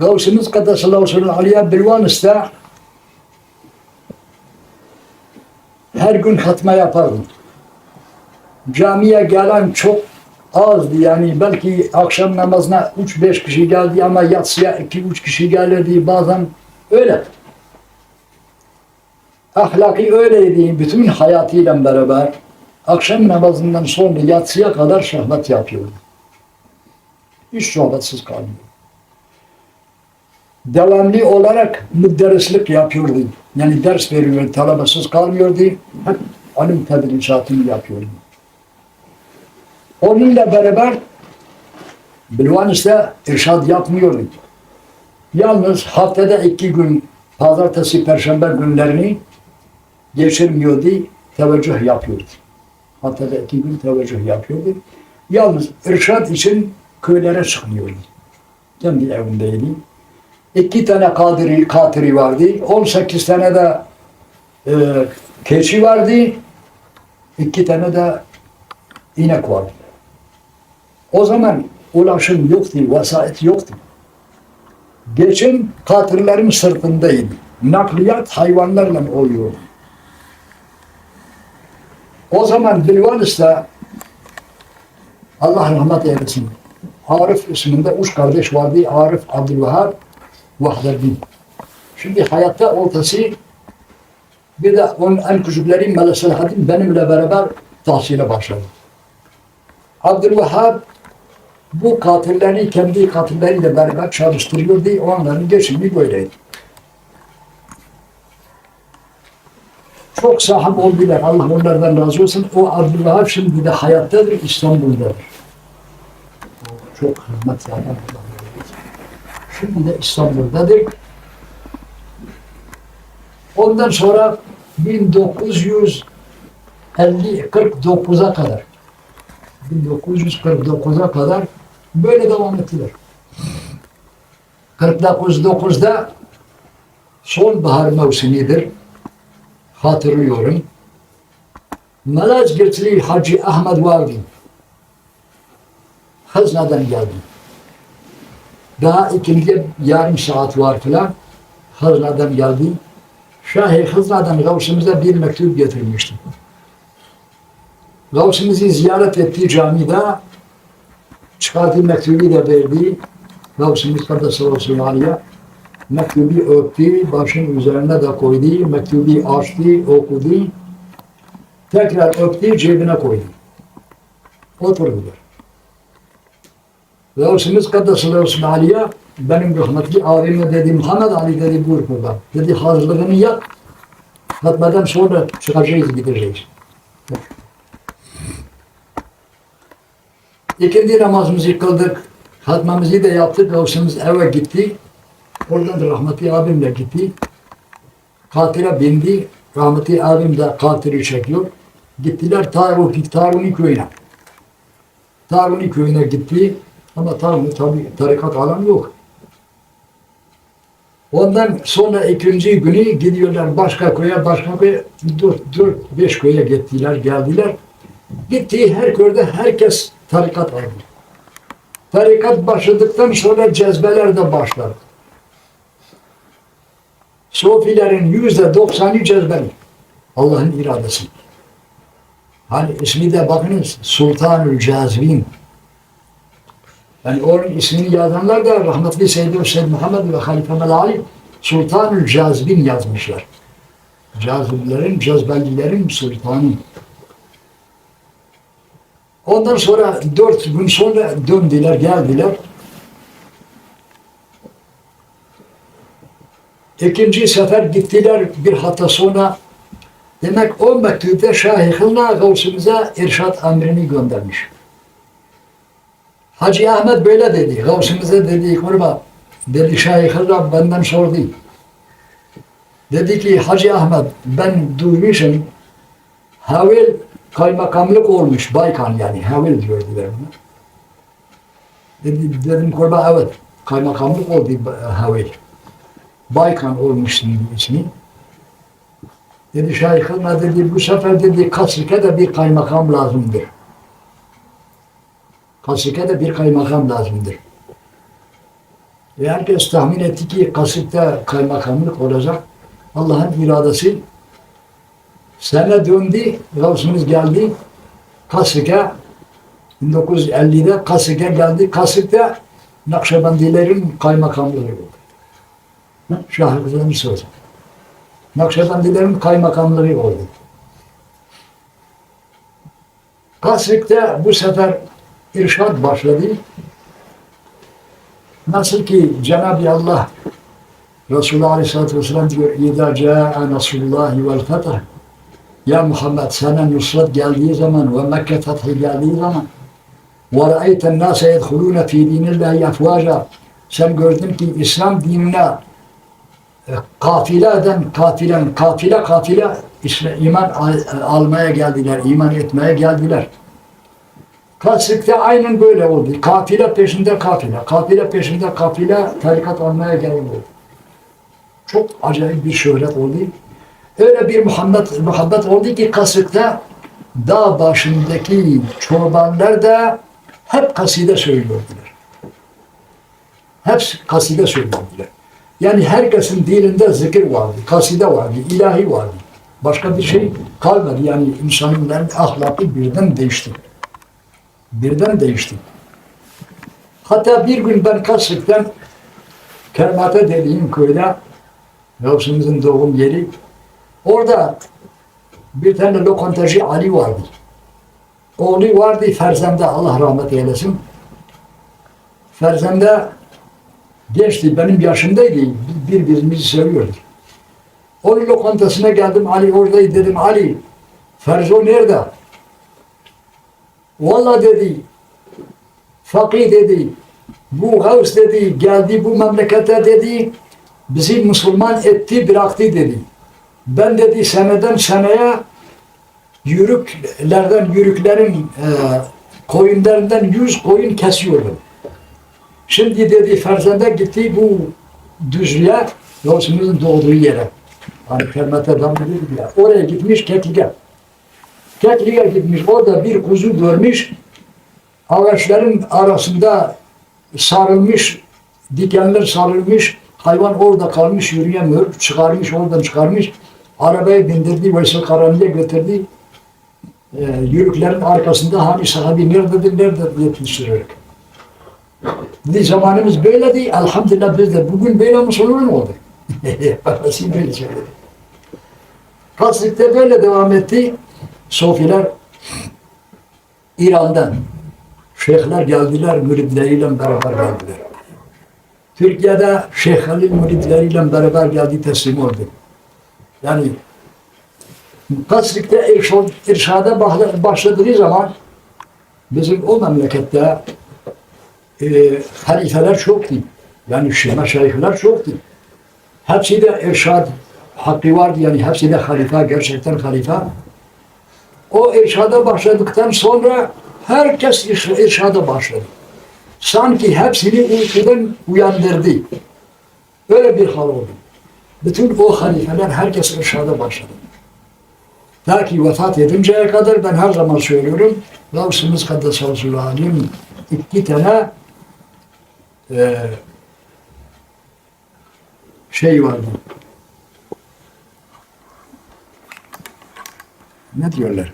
Gavsimiz Kaddesallahu aleyhi Bilvanis'te her gün hatma yapardım. Camiye gelen çok azdı yani belki akşam namazına 3-5 kişi geldi ama yatsıya 2-3 kişi gelirdi bazen öyle. Ahlaki öyleydi bütün hayatıyla beraber akşam namazından sonra yatsıya kadar şahmet yapıyordu. Hiç sohbetsiz kalmıyor. Devamlı olarak müderrislik yapıyordu. Yani ders veriyor, talebesiz kalmıyordu. Hep alim tedrisatını yapıyordu. Onunla beraber Bilvanis'te irşad yapmıyordu. Yalnız haftada iki gün pazartesi, perşembe günlerini geçirmiyordu, teveccüh yapıyordu. Haftada iki gün teveccüh yapıyordu. Yalnız irşad için köylere çıkmıyordu. Kendi evindeydi. İki tane kadiri, katiri vardı. 18 tane de e, keçi vardı. İki tane de inek vardı. O zaman ulaşım yoktu, vesait yoktu. Geçim katırların sırtındaydı. Nakliyat hayvanlarla oluyordu. O zaman Bilvanis'te Allah rahmet eylesin. Arif isminde üç kardeş vardı. Arif, Abdülvahab, Vahdeddin. Şimdi hayatta ortası bir de onun en küçükleri Melek Selahaddin benimle beraber tahsile başladı. Abdülvahab bu katilleri kendi katilleriyle beraber çalıştırıyordu. Onların geçimi böyleydi. Çok sahip oldular. Allah onlardan razı olsun. O Abdülvahab şimdi de hayattadır, İstanbul'dadır. Çok hizmet yapan Allah. Şimdi de İstanbul'dadır. Ondan sonra 1949'a kadar 1949'a kadar böyle devam ettiler. 49'da sonbahar mevsimidir. Hatırlıyorum. Malazgirtli Hacı Ahmet vardı. Hazneden geldi. Daha ikinci yarım saat var filan. Hazneden geldi. Şahi Hızra'dan Gavsımıza bir mektup getirmişti. Gavsımızı ziyaret ettiği camide çıkardığı mektubu da verdi. Gavsımız Kaddesallahu aleyhi Aliye mektubu öptü, başın üzerine de koydu, mektubu açtı, okudu. Tekrar öptü, cebine koydu. Oturdular. Gavsımız Kaddesallahu aleyhi benim rahmetli abime dedi, Muhammed Ali dedi buyur kurban. Dedi hazırlığını yap. Hatmeden sonra çıkacağız gideceğiz. İkindi namazımızı kıldık. Hatmamızı da yaptık. Gavsımız eve gitti. Oradan da rahmetli abimle gitti. Katile bindi. Rahmetli abim de katili çekiyor. Gittiler Taruni, Taruni köyüne. Taruni köyüne gitti. Ama Taruni tabi tarikat alan yok. Ondan sonra ikinci günü gidiyorlar başka köye, başka köye, dört, dört, beş köye gittiler, geldiler. Gittiği her köyde herkes tarikat aldı. Tarikat başladıktan sonra cezbeler de başladı. Sofilerin yüzde doksanı cezbeli. Allah'ın iradesi. Hani ismi de bakınız Sultanül Cazibin. Yani onun ismini yazanlar da rahmetli Seyyid Hüseyin Muhammed ve Halife Melali Sultanül Cazibin yazmışlar. Cazibilerin, cezbelilerin sultanı. Ondan sonra dört gün sonra döndüler, geldiler. İkinci sefer gittiler bir hafta sonra. Demek o mektupta Şah-ı Hılna Gavsımıza irşat emrini göndermiş. Hacı Ahmet böyle dedi. Gavsımıza dedi kurba. Dedi Şah-ı Hılna benden sordu. Dedi ki Hacı Ahmet ben duymuşum Havil kaymakamlık olmuş Baykan yani Havil diyordular buna. Dedi, dedim kurba evet kaymakamlık oldu Havil. Baykan olmuş dedi ismi. Dedi Şahikana dedi bu sefer dedi Kasrik'e de bir kaymakam lazımdır. Kasrik'e de bir kaymakam lazımdır. E herkes tahmin etti ki Kasık'ta kaymakamlık olacak. Allah'ın iradesi. Sene döndü, Gavsımız geldi. Kasık'a 1950'de Kasık'a geldi. Kasık'ta Nakşibendilerin kaymakamlığı oldu. Şah Rıza'nın sözü. Nakşibendilerin kaymakamlığı oldu. Kasık'ta bu sefer irşad başladı. Nasıl ki Cenab-ı Allah Resulullah Aleyhisselatü Vesselam diyor İzâ câ'a nasrullahi vel fetah Ya Muhammed sana nusret geldiği zaman ve Mekke fethi geldiği zaman ve ra'eyten nâse yedhulûne fî dînillâhi efvâca sen gördün ki İslam dinine e, kafile eden kafilen kafile kafile iman al- almaya geldiler, iman etmeye geldiler. Kasık'ta aynen böyle oldu. Kafile peşinde kafile, kafile peşinde kafile tarikat almaya geldi. Çok acayip bir şöhret oldu. Öyle bir muhabbet, muhabbet oldu ki Kasık'ta dağ başındaki çobanlar da hep kaside söylüyordular. Hepsi kaside söylüyordular. Yani herkesin dilinde zikir vardı, kaside vardı, ilahi vardı. Başka bir şey kalmadı. Yani insanın ahlakı birden değişti birden değişti. Hatta bir gün ben Kasık'tan Kermate dediğim köyde Yavuz'umuzun doğum yeri orada bir tane lokantacı Ali vardı. Oğlu vardı Ferzem'de Allah rahmet eylesin. Ferzem'de gençti benim yaşımdaydı. Birbirimizi seviyorduk. Onun lokantasına geldim Ali oradaydı dedim Ali Ferzo nerede? Valla dedi, fakir dedi, bu Gavs dedi, geldi bu memlekete dedi, bizi Müslüman etti, bıraktı dedi. Ben dedi seneden seneye yürüklerden, yürüklerin e, koyunlarından yüz koyun kesiyordum. Şimdi dedi Ferzende gitti bu düzlüğe, Yavuz'umuzun doğduğu yere. Hani Kermet'e damlıyor ya. Oraya gitmiş Keklik'e. Kekliğe gitmiş, orada bir kuzu görmüş, ağaçların arasında sarılmış, dikenler sarılmış, hayvan orada kalmış, yürüyemiyor, çıkarmış, oradan çıkarmış, arabaya bindirdi, Veysel Karani'ye götürdü, ee, yürüklerin arkasında hani sahabi nerededir, nerede diye tütsürerek. Dedi zamanımız böyledi, elhamdülillah biz de bugün böyle Müslüman olduk. Babası böyle söyledi. Kasık'ta böyle devam etti. Sofiler İran'dan şeyhler geldiler, müridleriyle beraber geldiler. Türkiye'de Şeyh Halil müridleriyle beraber geldi, teslim oldu. Yani Kasrik'te irşad, irşada başladığı zaman bizim o memlekette e, halifeler çoktu. Yani şema şeyhler çoktu. Hepsi de irşad hakkı vardı. Yani hepsi de halife, gerçekten halife. O irşada başladıktan sonra herkes irş- irşada başladı. Sanki hepsini uykudan uyandırdı. Öyle bir hal oldu. Bütün o halifeler herkes irşada başladı. Ta ki vefat edinceye kadar ben her zaman söylüyorum. Gavsımız Kaddesallahu Alim iki tane e, şey vardı. Ne diyorlar?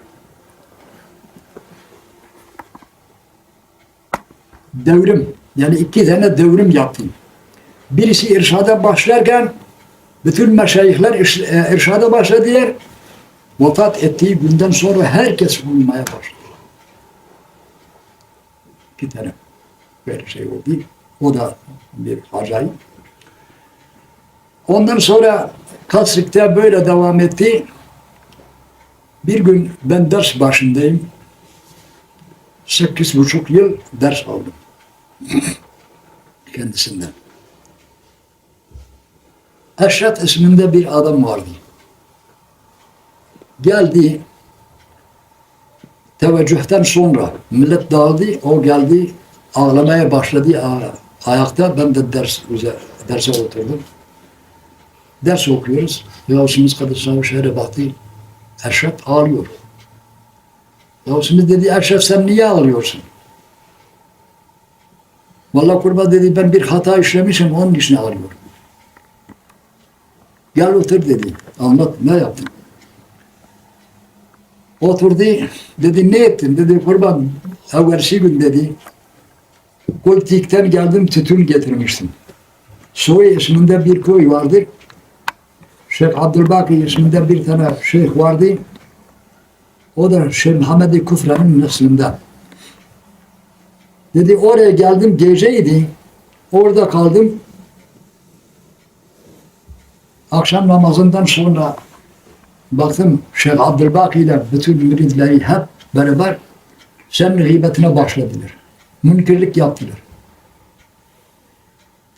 Devrim. Yani iki tane devrim yaptım. Birisi irşada başlarken bütün meşayihler e, irşada başladılar. Vefat ettiği günden sonra herkes bulunmaya başladı. İki tane böyle şey oldu. O da bir acayip. Ondan sonra Kasrik'te böyle devam etti. Bir gün ben ders başındayım. Sekiz buçuk yıl ders aldım. Kendisinden. Eşref isminde bir adam vardı. Geldi. Teveccühten sonra millet dağıldı. O geldi. Ağlamaya başladı. Ayakta ben de ders derse oturdum. Ders okuyoruz. Yavuzumuz Kadısavu şehre baktı. Eşref ağlıyor. Yavuzumuz dedi Eşref sen niye ağlıyorsun? Vallahi kurban dedi ben bir hata işlemişim onun için ağlıyorum. Gel otur dedi. Anlat ne yaptın? Oturdu. Dedi ne ettin? Dedi kurban evvelsi gün dedi. Kultik'ten geldim tütün getirmiştim. Soy isminde bir köy vardır. Şeyh Abdülbaki isminde bir tane şeyh vardı. O da Şeyh Muhammed Kufra'nın neslinden. Dedi oraya geldim geceydi. Orada kaldım. Akşam namazından sonra baktım Şeyh Abdülbaki ile bütün müridleri hep beraber senin gıybetine başladılar. Münkirlik yaptılar.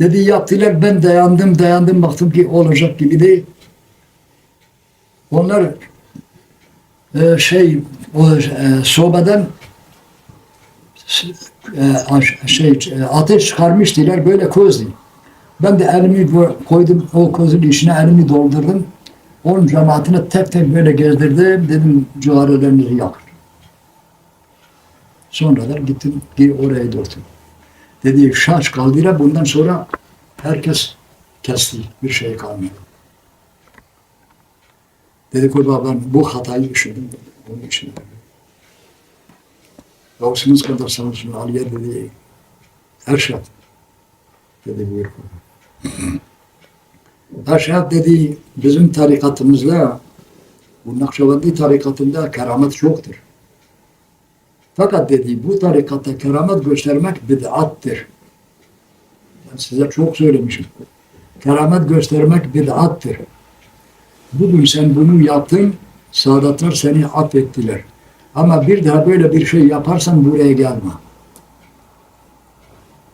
Dedi yaptılar ben dayandım dayandım baktım ki olacak gibi değil. Onlar e, şey o e, sobeden e, şey e, ateş çıkarmıştılar böyle közlü. Ben de elimi koydum o közün içine elimi doldurdum. Onun cemaatine tek tek böyle gezdirdim. Dedim ciğerlerinizi yakın. Sonradan gittim oraya döndüm. Dedi şaş kaldıra bundan sonra herkes kesti. Bir şey kalmadı. Dedi kurban ben bu hatayı dedi. Onun için. Gavsımız kadar sağ olsun Aliye dedi. Erşat. Dedi buyur. Erşat dedi bizim tarikatımızda bu Nakşibendi tarikatında keramet yoktur. Fakat dedi bu tarikatta keramet göstermek bid'attır. Ben size çok söylemişim. Keramet göstermek bid'attır. Bugün sen bunu yaptın, saadatlar seni affettiler. Ama bir daha böyle bir şey yaparsan buraya gelme.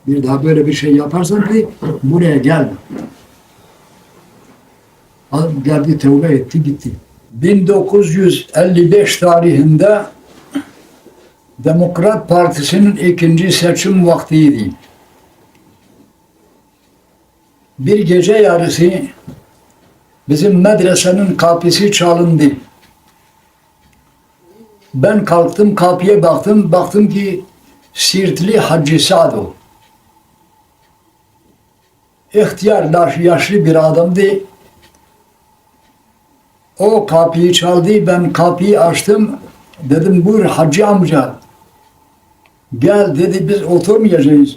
Bir daha böyle bir şey yaparsan ki buraya gelme. Adam geldi tevbe etti gitti. 1955 tarihinde Demokrat Partisi'nin ikinci seçim vaktiydi. Bir gece yarısı bizim medresenin kapısı çalındı. Ben kalktım kapıya baktım, baktım ki Sirtli Hacı Sado. İhtiyar yaşlı bir adamdı. O kapıyı çaldı, ben kapıyı açtım. Dedim buyur hacı amca. Gel dedi biz oturmayacağız.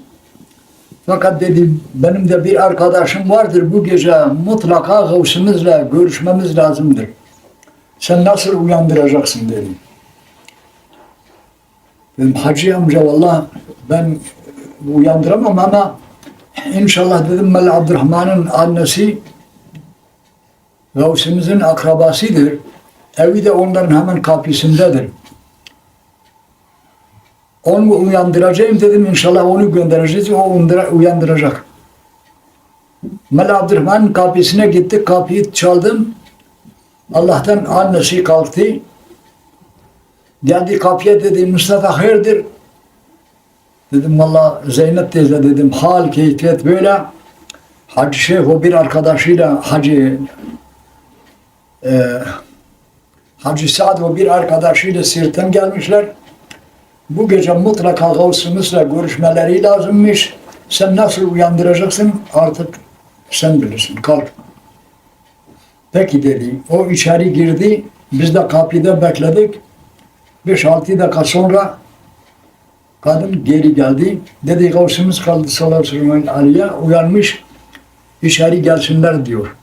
Fakat dedi benim de bir arkadaşım vardır bu gece mutlaka gavsımızla görüşmemiz lazımdır. Sen nasıl uyandıracaksın dedi. Dedim hacı amca valla ben uyandıramam ama inşallah dedim Mel Abdurrahman'ın annesi Gavsımızın akrabasıdır. Evi de onların hemen kapısındadır. Onu uyandıracağım dedim inşallah onu göndereceğiz o uyandıracak. Mel Abdurrahman'ın kapısına gittik kapıyı çaldım. Allah'tan annesi kalktı. Geldi kapıya dedi Mustafa hayırdır? Dedim valla Zeynep teyze dedim hal keyfiyet böyle. Hacı Şeyh o bir arkadaşıyla Hacı e, Hacı Saad o bir arkadaşıyla Sirt'ten gelmişler. Bu gece mutlaka Gavsımızla görüşmeleri lazımmış. Sen nasıl uyandıracaksın artık sen bilirsin. Kalk. Peki dedi. O içeri girdi. Biz de kapıda bekledik. 5-6 dakika sonra kadın geri geldi. Dedi Gavsımız kaldı sallallahu aleyhi Ali'ye uyanmış. İçeri gelsinler diyor.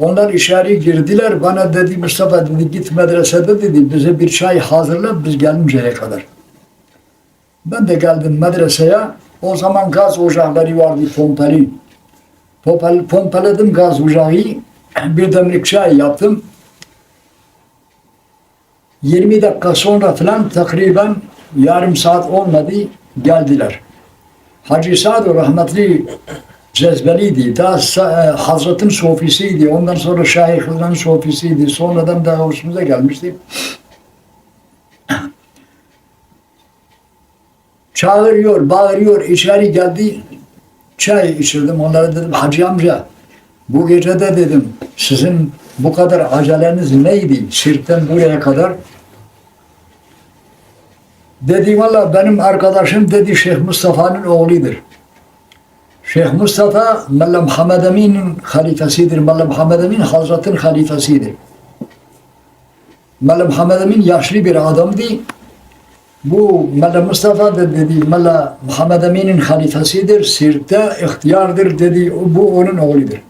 Onlar içeri girdiler. Bana dedi Mustafa dedi git medresede dedi bize bir çay hazırla biz gelinceye kadar. Ben de geldim medreseye. O zaman gaz ocakları vardı pompalı. Pompal, pompaladım gaz ocağı. Bir demlik çay yaptım. 20 dakika sonra falan takriben yarım saat olmadı geldiler. Hacı Sa'd rahmetli cezbeliydi. Daha e, Hazret'in sofisiydi. Ondan sonra Şahı Hızır'ın sofisiydi. Sonradan daha hoşumuza gelmişti. Çağırıyor, bağırıyor, içeri geldi. Çay içirdim. Onlara dedim, Hacı amca bu gece de dedim sizin bu kadar aceleniz neydi? Sirkten buraya kadar. Dedi valla benim arkadaşım dedi Şeyh Mustafa'nın oğludur. Şeyh Mustafa Molla Muhammed Emin'in halifesidir. Molla Muhammed Emin Hazret'in halifesidir. Molla Muhammed Emin yaşlı bir adamdı. Bu Molla Mustafa da dedi Molla Muhammed Emin'in halifesidir. Sirte ihtiyardır dedi. Bu onun oğludur.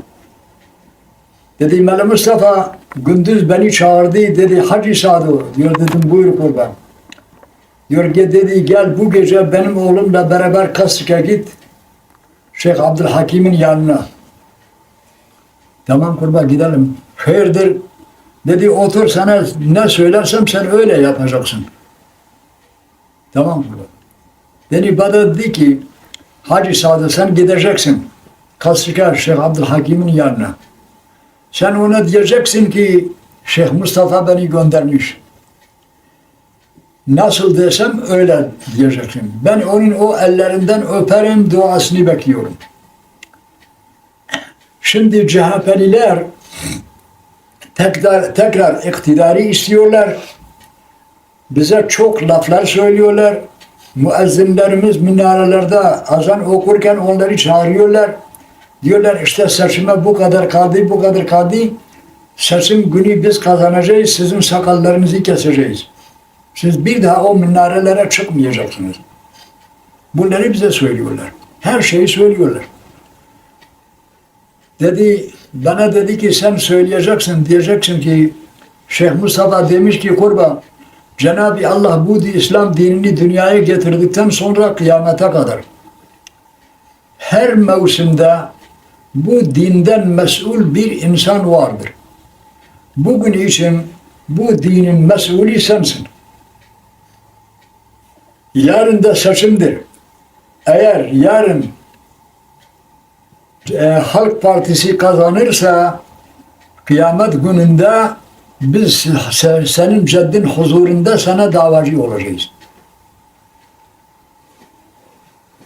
Dedi Molla Mustafa gündüz beni çağırdı dedi Hacı Sadu diyor dedim buyur kurban. Diyor ki dedi gel bu gece benim oğlumla beraber Kasık'a git. Şeyh Abdülhakim'in yanına. Tamam kurban gidelim. Hayırdır? Dedi otur sana ne söylersem sen öyle yapacaksın. Tamam kurban. Dedi bana dedi ki Hacı Sadı sen gideceksin. Kasık'a Şeyh Abdülhakim'in yanına. Sen ona diyeceksin ki Şeyh Mustafa beni göndermiş. Nasıl desem öyle diyeceksin. Ben onun o ellerinden öperim duasını bekliyorum. Şimdi CHP'liler tekrar, tekrar iktidarı istiyorlar. Bize çok laflar söylüyorlar. Müezzinlerimiz minarelerde azan okurken onları çağırıyorlar. Diyorlar işte seçime bu kadar kaldı, bu kadar kaldı. Seçim günü biz kazanacağız, sizin sakallarınızı keseceğiz. Siz bir daha o minarelere çıkmayacaksınız. Bunları bize söylüyorlar. Her şeyi söylüyorlar. Dedi, bana dedi ki sen söyleyeceksin, diyeceksin ki Şeyh Mustafa demiş ki kurban, Cenab-ı Allah bu İslam dinini dünyaya getirdikten sonra kıyamete kadar her mevsimde bu dinden mesul bir insan vardır. Bugün için bu dinin mesulü sensin. Yarın da seçimdir. Eğer yarın e, Halk Partisi kazanırsa kıyamet gününde biz se- senin ceddin huzurunda sana davacı olacağız.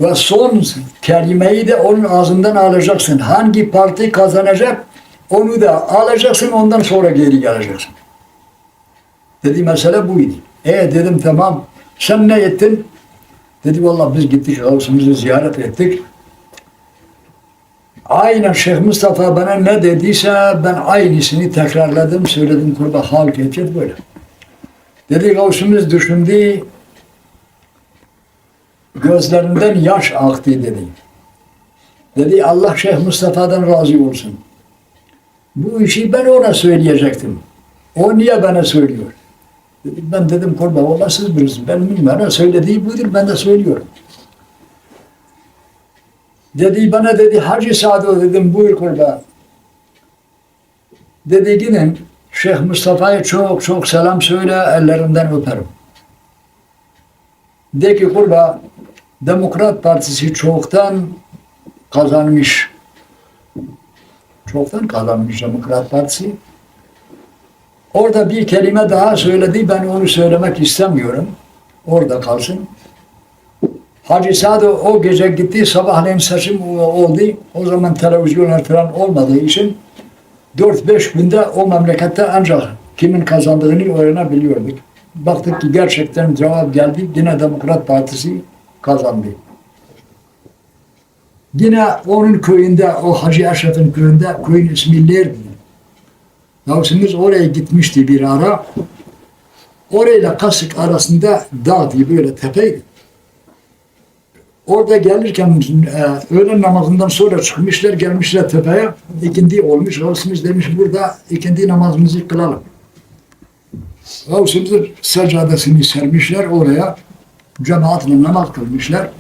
Ve son kelimeyi de onun ağzından alacaksın. Hangi parti kazanacak onu da alacaksın ondan sonra geri geleceksin. Dedi mesele buydu. E dedim tamam sen ne ettin? Dedi vallahi biz gittik Gavsımızı ziyaret ettik. Aynen Şeyh Mustafa bana ne dediyse ben aynısını tekrarladım, söyledim kurba halk edecek böyle. Dedi Gavsımız düşündü, gözlerinden yaş aktı dedi. Dedi Allah Şeyh Mustafa'dan razı olsun. Bu işi ben ona söyleyecektim. O niye bana söylüyor? Ben dedim kurban valla siz bilirsiniz. Benim bana söylediği budur ben de söylüyorum. Dedi bana dedi Hacı Sado dedim buyur kurban. Dedi gidin Şeyh Mustafa'ya çok çok selam söyle ellerinden öperim. De ki kurban Demokrat Partisi çoktan kazanmış. Çoktan kazanmış Demokrat Partisi. Orada bir kelime daha söyledi. Ben onu söylemek istemiyorum. Orada kalsın. Hacı Sado o gece gitti. Sabahleyin seçim oldu. O zaman televizyonlar falan olmadığı için 4-5 günde o memlekette ancak kimin kazandığını öğrenebiliyorduk. Baktık ki gerçekten cevap geldi. Yine Demokrat Partisi kazandı. Yine onun köyünde, o Hacı Eşref'in köyünde, köyün ismi Lerdi. Yavuzumuz oraya gitmişti bir ara. Orayla Kasık arasında dağ diye böyle tepeydi. Orada gelirken e, öğlen namazından sonra çıkmışlar gelmişler tepeye. İkindi olmuş. Yavuzumuz demiş burada ikindi namazımızı kılalım. Yavuzumuzun seccadesini sermişler oraya. Cemaatle namaz kılmışlar.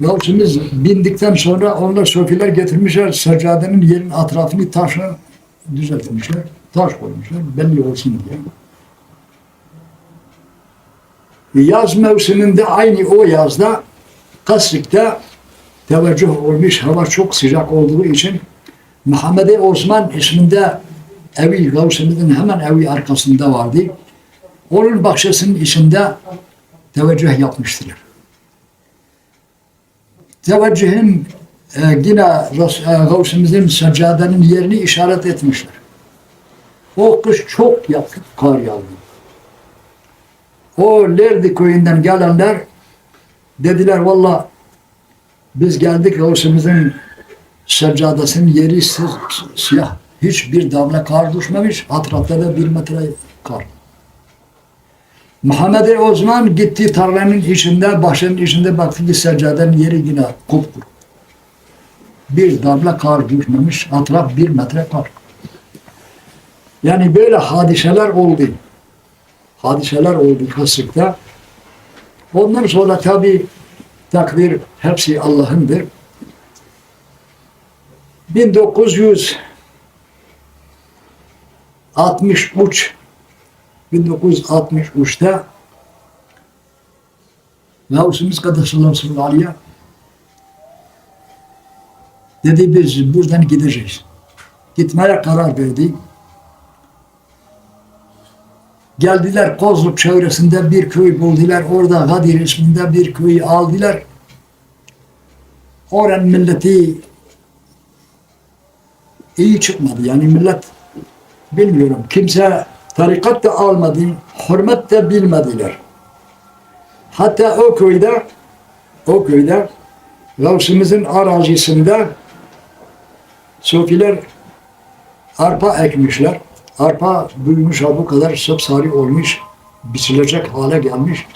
Yavuzumuz bindikten sonra onlar sofiler getirmişler. Seccadenin yerin etrafını taşla düzeltmişler. Taş koymuşlar. Belli olsun diye. Yaz mevsiminde aynı o yazda Kasrik'te teveccüh olmuş. Hava çok sıcak olduğu için Muhammed Osman isminde evi Gavsımızın hemen evi arkasında vardı. Onun bahçesinin içinde teveccüh yapmıştılar. Teveccühün e, yine Res- e, Gavsımızın seccadenin yerini işaret etmişler. O kış çok yaptı, kar yağdı. O Lerdi köyünden gelenler dediler valla biz geldik Gavsımızın seccadesinin yeri si- siyah. Hiçbir damla kar düşmemiş. Etrafta da bir metre kar. Muhammed Osman gitti tarlanın içinde, başının içinde baktı ki seccadenin yeri yine kupkuru. Bir damla kar düşmemiş, etraf bir metre kar. Yani böyle hadiseler oldu. Hadiseler oldu Kasık'ta. Ondan sonra tabi takdir hepsi Allah'ındır. 1963 1963'te Gavsımız Kadasıllah'ın Aliye dedi biz buradan gideceğiz. Gitmeye karar verdi. Geldiler Kozluk çevresinde bir köy buldular. Orada Gadir isminde bir köyü aldılar. Oranın milleti iyi çıkmadı. Yani millet bilmiyorum. Kimse tarikat da almadı. Hürmet de bilmediler. Hatta o köyde o köyde Gavsımızın arazisinde Sofiler arpa ekmişler. Arpa büyümüş ha bu kadar sapsarı olmuş, biçilecek hale gelmiş.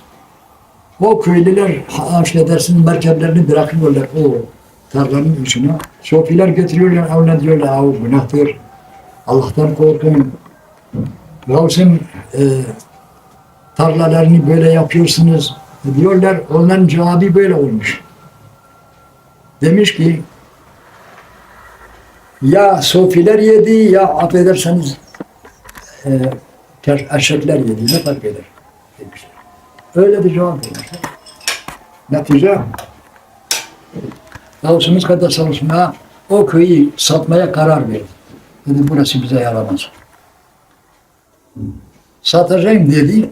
O köylüler affedersin merkeplerini bırakıyorlar o tarlanın içine. Sofiler getiriyorlar, ona diyorlar, o günahtır. Allah'tan korkun. Gavs'ın e, tarlalarını böyle yapıyorsunuz diyorlar. Onların cevabı böyle olmuş. Demiş ki ya sofiler yedi ya affederseniz e, erkekler yedi. Ne fark eder? Demişler. Öyle bir cevap vermişler. Netice Gavsımız kadar çalışmaya o köyü satmaya karar verdi. Dedi burası bize yaramaz. Satacağım dedi.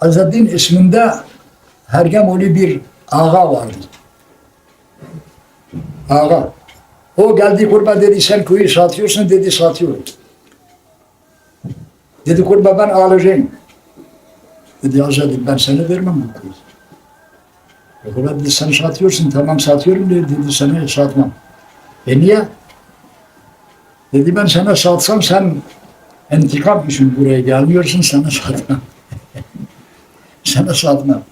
Azadin isminde Hergemoli bir ağa vardı. Ağa. O geldi kurba dedi sen köyü satıyorsun dedi satıyorum. Dedi kurba ben alacağım. Dedi Azadin ben seni vermem bu köyü. E kurba dedi sen satıyorsun tamam satıyorum dedi, dedi seni satmam. E niye? Dedi ben sana satsam sen intikam için buraya gelmiyorsun sana satmam. sana satmam.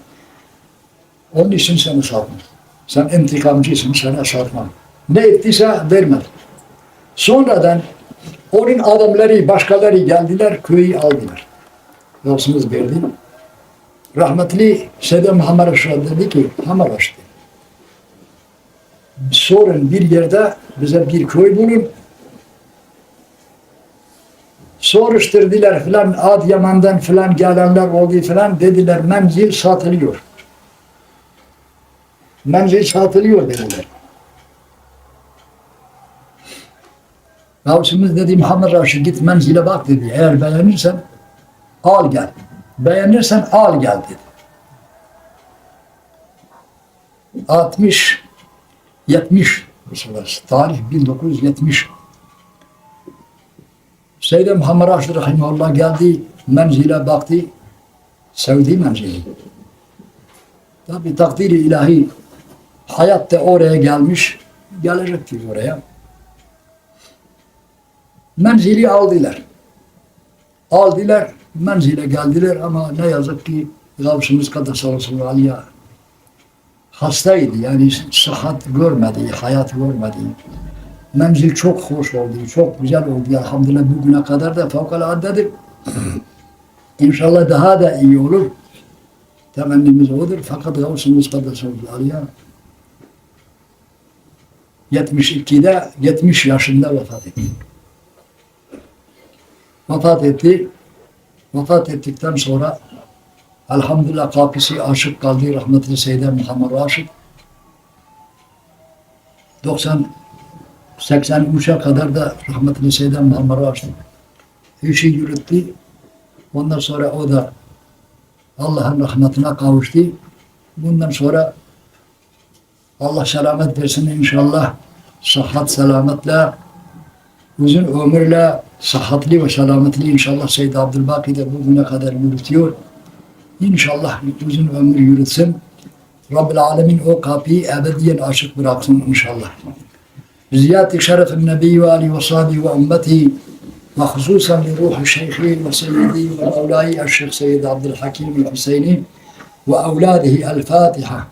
Onun için seni satmam. Sen intikamcısın sana satmam. Ne ettiyse vermedi. Sonradan onun adamları, başkaları geldiler, köyü aldılar. Yolsumuz verdi. Rahmetli Muhammed Aşağı dedi ki, Muhammed Aşağı sorun bir yerde bize bir köy bulun. Soruşturdular filan Adıyaman'dan filan gelenler oldu filan dediler menzil satılıyor. Menzil satılıyor dediler. Gavsımız dedi Muhammed Raşid git menzile bak dedi. Eğer beğenirsen al gel. Beğenirsen al gel dedi. 60 70 mesela tarih 1970 Seyyid Muhammed Raşid Rahimullah geldi menzile baktı sevdiği menzili. Tabi takdiri ilahi hayat da oraya gelmiş gelecekti oraya. Menzili aldılar. Aldılar, menzile geldiler ama ne yazık ki Gavsımız kadar sallallahu aleyhi hastaydı. Yani sıhhat görmedi, hayat görmedi. Menzil çok hoş oldu, çok güzel oldu. Elhamdülillah bugüne kadar da fevkaladedir. İnşallah daha da iyi olur. Temennimiz odur. Fakat Gavsımız kadar sallallahu aleyhi 72'de 70 yaşında vefat etti. Vefat etti. Vefat ettikten sonra elhamdülillah kapısı açık kaldı rahmetli Seyyid Muhammed Raşid. 90 83'e kadar da rahmetli Seyyid Muhammed Raşid işi yürüttü. Ondan sonra o da Allah'ın rahmetine kavuştu. Bundan sonra Allah selamet versin inşallah. Sıhhat selametle, uzun ömürle, sıhhatli ve selametli inşallah Seyyid Abdülbaki de bugüne kadar yürütüyor. İnşallah uzun ömür yürütsün. Rabbil Alemin o kapıyı ebediyen açık bıraksın inşallah. Ziyade şerefin nebi ve ali ve sahabi ve ümmeti ve hususan li ruhu şeyhi ve seyyidi ve mevlai el-şeyh Seyyid Abdülhakim el-Hüseyni ve evladihi el-Fatiha.